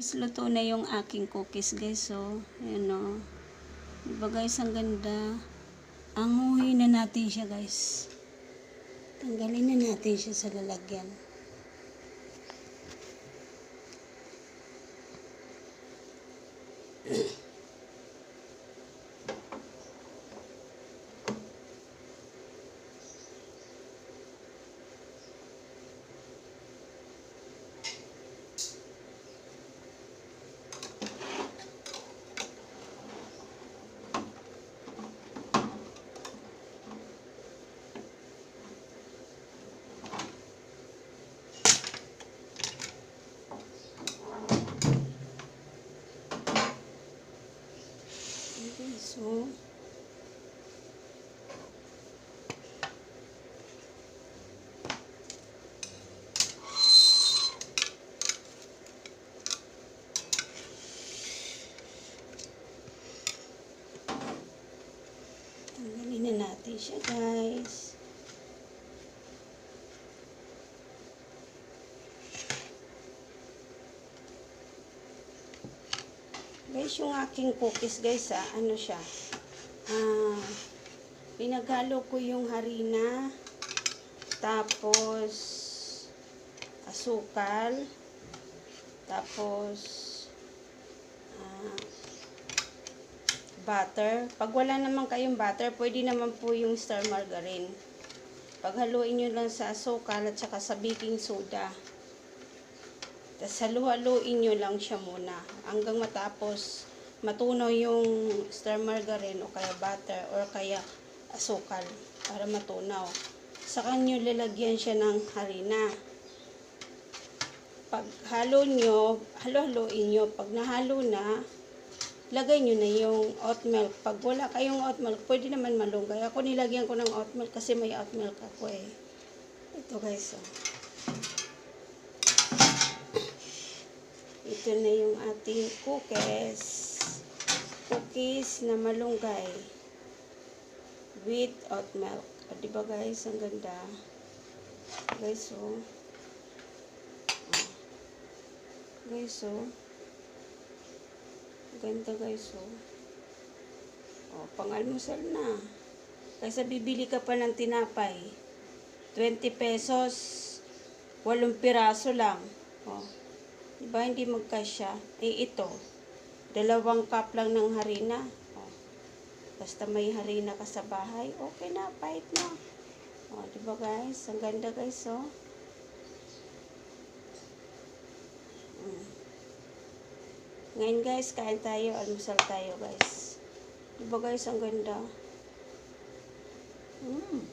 Guys, luto na yung aking cookies guys. So, ayan o. Diba guys, ang ganda. Anguhin na natin siya guys. Tanggalin na natin siya sa lalagyan. So, tanggalin na natin siya guys. Guys, yung aking cookies guys, ah, ano siya? Ah, pinaghalo ko yung harina, tapos asukal, tapos ah, butter. Pag wala naman kayong butter, pwede naman po yung star margarine. Paghaluin nyo lang sa asukal at saka sa baking soda. Tapos halu-haluin nyo lang siya muna hanggang matapos matunaw yung star margarine o kaya butter or kaya asukal para matunaw. Saka nyo lalagyan siya ng harina. Pag halo nyo, halo-haluin nyo. Pag nahalo na, lagay nyo na yung oat milk. Pag wala kayong oat milk, pwede naman malunggay. Ako nilagyan ko ng oat milk kasi may oat milk ako eh. Ito guys, oh. Ito na yung ating cookies. Cookies na malunggay. With oat milk. O, diba guys? Ang ganda. Guys, oh. Guys, oh. Ganda guys, oh. Oh, pang-almusal na. Kaysa bibili ka pa ng tinapay. 20 pesos, 8 piraso lang. Oh. Diba hindi magkasya? Eh ito, dalawang cup lang ng harina. Oh. Basta may harina ka sa bahay, okay na, pahit na. Oh, diba guys? Ang ganda guys, oh. Mm. Ngayon guys, kain tayo, almusal tayo guys. Diba guys, ang ganda. Mm.